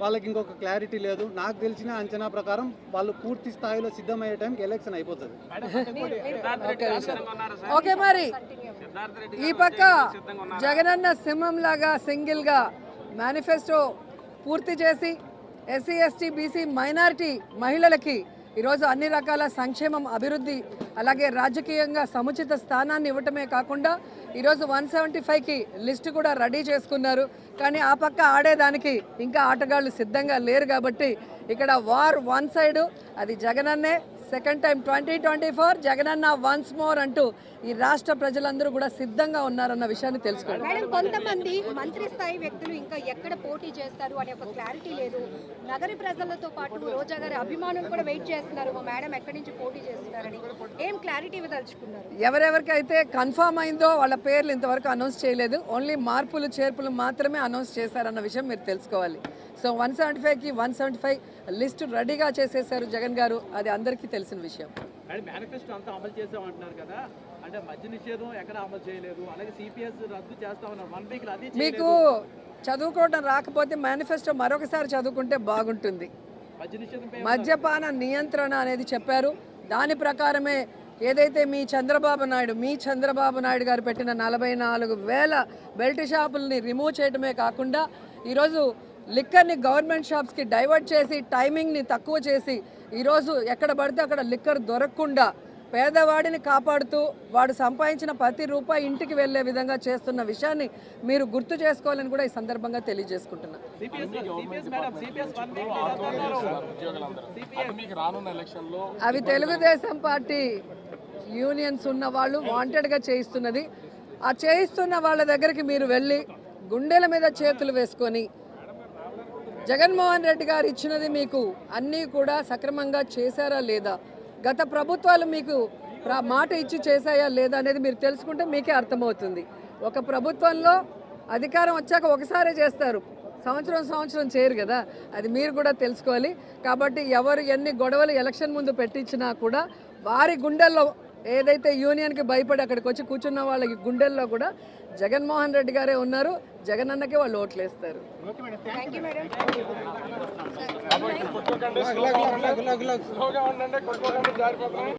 వాళ్ళకి ఇంకొక క్లారిటీ లేదు. నాకు తెలిసిన అంచనా ప్రకారం వాళ్ళు పూర్తి స్థాయిలో సిద్ధమయ్యే టైంకి ఎలక్షన్ అయిపోతుంది. ఓకే మరి. ఈ పక్క జగనన్న సింహం లాగా సింగిల్గా మేనిఫెస్టో పూర్తి చేసి ఎస్సీ ఎస్టీ బీసీ మైనారిటీ మహిళలకి ఈరోజు అన్ని రకాల సంక్షేమం అభివృద్ధి అలాగే రాజకీయంగా సముచిత స్థానాన్ని ఇవ్వటమే కాకుండా ఈరోజు వన్ సెవెంటీ ఫైవ్కి లిస్టు కూడా రెడీ చేసుకున్నారు. కానీ ఆ పక్క ఆడేదానికి ఇంకా ఆటగాళ్ళు సిద్ధంగా లేరు కాబట్టి ఇక్కడ వార్ వన్ సైడు అది జగనన్నే second time twenty twenty four Jagananna once more అంటూ ఈ రాష్ట్ర ప్రజలందరూ కూడా సిద్ధంగా ఉన్నారన్న విషయాన్ని తెలుసుకోండి. మేడం కొంతమంది మంత్రి స్థాయి వ్యక్తులు ఇంకా ఎక్కడ పోటీ చేస్తారు అనే ఒక క్లారిటీ లేదు. నగరి ప్రజలతో పాటు రోజా గారి అభిమానులు కూడా వెయిట్ చేస్తున్నారు. మా మేడం ఎక్కడి నుంచి పోటీ చేస్తున్నారని. ఏం క్లారిటీ ఇవ్వదలుచుకున్నారు? ఎవరెవరికైతే కన్ఫామ్ అయిందో వాళ్ళ పేర్లు ఇంతవరకు అనౌన్స్ చేయలేదు. ఓన్లీ మార్పులు చేర్పులు మాత్రమే అనౌన్స్ చేశారన్న విషయం మీరు తెలుసుకోవాలి. సో వన్ సెవెంటీ ఫైవ్కి వన్ సెవెంటీ ఫైవ్ లిస్ట్ రెడీగా చేసేసారు జగన్ గారు. అది అందరికీ తెలిసిన విషయం. అండ్ మేనిఫెస్టో అంతా అమలు చేసామంటున్నారు కదా. అంటే మద్య నిషేధం ఎక్కడ అమలు చేయలేదు. అలాగే సిపిఎస్ రద్దు చేస్తామన్నారు వన్ వీక్ అది మీకు చదువుకోవడం రాకపోతే మేనిఫెస్టో మరొకసారి చదువుకుంటే బాగుంటుంది. మద్యపాన నియంత్రణ అనేది చెప్పారు. దాని ప్రకారమే ఏదైతే మీ చంద్రబాబు నాయుడు మీ చంద్రబాబు నాయుడు గారు పెట్టిన నలభై నాలుగు వేల బెల్ట్ షాపుల్ని రిమూవ్ చేయడమే కాకుండా ఈరోజు లిక్కర్ని గవర్నమెంట్ షాప్స్కి డైవర్ట్ చేసి టైమింగ్ని తక్కువ చేసి ఈరోజు ఎక్కడ పడితే అక్కడ లిక్కర్ దొరకకుండా పేదవాడిని కాపాడుతూ వాడు సంపాదించిన ప్రతి రూపాయి ఇంటికి వెళ్ళే విధంగా చేస్తున్న విషయాన్ని మీరు గుర్తు చేసుకోవాలని కూడా ఈ సందర్భంగా తెలియజేసుకుంటున్నా. అవి తెలుగుదేశం పార్టీ యూనియన్స్ ఉన్న వాళ్ళు వాంటెడ్గా చేయిస్తున్నది. ఆ చేయిస్తున్న వాళ్ళ దగ్గరికి మీరు వెళ్ళి గుండెల మీద చేతులు వేసుకొని జగన్మోహన్ రెడ్డి గారు ఇచ్చినది మీకు అన్నీ కూడా సక్రమంగా చేశారా లేదా? గత ప్రభుత్వాలు మీకు మాట ఇచ్చి చేశాయా లేదా అనేది మీరు తెలుసుకుంటే మీకే అర్థమవుతుంది. ఒక ప్రభుత్వంలో అధికారం వచ్చాక ఒకసారే చేస్తారు. సంవత్సరం సంవత్సరం చేయరు కదా? అది మీరు కూడా తెలుసుకోవాలి. కాబట్టి ఎవరు ఎన్ని గొడవలు ఎలక్షన్ ముందు పెట్టించినా కూడా వారి గుండెల్లో ఏదైతే యూనియన్కి భయపడి అక్కడికి వచ్చి కూర్చున్న వాళ్ళకి గుండెల్లో కూడా జగన్మోహన్ రెడ్డి గారే ఉన్నారు. జగన్ అన్నకే వాళ్ళు ఉండండి కొట్టుకోకండి జారిపోతున్నాయి